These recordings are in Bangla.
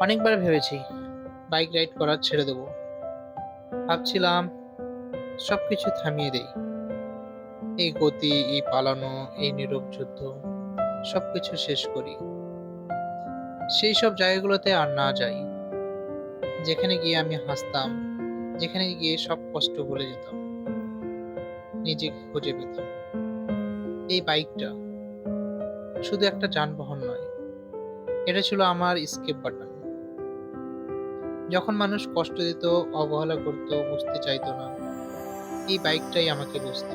অনেকবার ভেবেছি বাইক রাইড করা ছেড়ে দেব। ভাবছিলাম সবকিছু থামিয়ে দেই। এই গতি, এই পালানো, এই নীরব যুদ্ধ, সবকিছু শেষ করি। সেই সব জায়গাগুলোতে আর না যাই। যেখানে গিয়ে আমি হাসতাম, যেখানে গিয়ে সব কষ্ট ভুলে যেতাম, নিজেকে খুঁজে পেতাম। এই বাইকটা শুধু একটা যানবাহন নয়, এটা ছিল আমার স্কেপ বাটন যখন মানুষ কষ্ট দিত, অবহেলা করত, বুঝতে চাইতো না, এই বাইকটাই আমাকে বুঝত।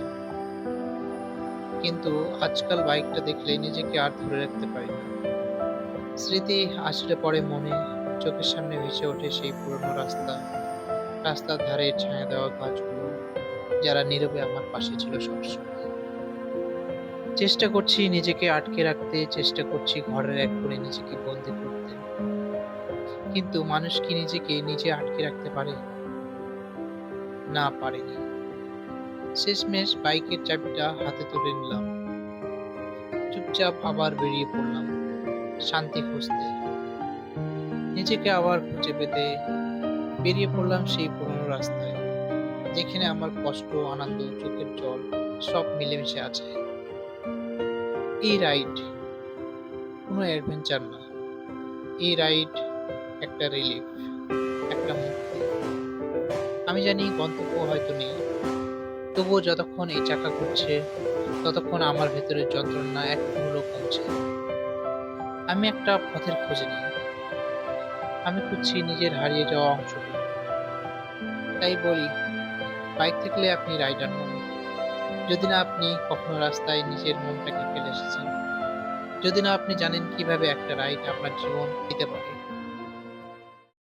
কিন্তু আজকাল বাইকটা দেখলে নিজেকে আর ধরে রাখতে পারি না। স্মৃতি আসলে পরে মনে, চোখের সামনে ভেসে ওঠে সেই পুরনো রাস্তা। রাস্তার ধারে ছায়া দেওয়া গাছগুলো, যারা নীরবে আমার পাশে ছিল সবসময়। চেষ্টা করছি নিজেকে আটকে রাখতে, চেষ্টা করছি ঘরের এক করে নিজেকে বন্দি করতে। কিন্তু মানুষ কি নিজেকে নিজে আটকে রাখতে পারে? না পারেনি। শেষমেশ বাইকের চাবিটা হাতে তুলে নিলাম। চুপচাপ আবার বেরিয়ে পড়লাম শান্তি খুঁজতে। নিজেকে আবার খুঁজে পেতে বেরিয়ে পড়লাম সেই পুরনো রাস্তায়, যেখানে আমার কষ্ট, আনন্দ, চোখের জল সব মিলেমিশে আছে। এই রাইড কোনো অ্যাডভেঞ্চার না। এই রাইড একটা রিলিফ একটা মুক্তি। আমি জানি গন্তব্য হয়তো নেই, তবুও যতক্ষণ এই চাকা ঘুরছে, ততক্ষণ আমার ভেতরের যন্ত্রণা এক মূল্য কমছে। আমি একটা পথের খোঁজে নেই। আমি খুঁজছি নিজের হারিয়ে যাওয়া অংশ তাই বলি, বাইক থাকলে আপনি রাইডার হন। যদি না আপনি কখনো রাস্তায় নিজের মনটাকে ফেলে এসেছেন। যদি না আপনি জানেন কীভাবে একটা রাইড আপনার জীবন দিতে পারে।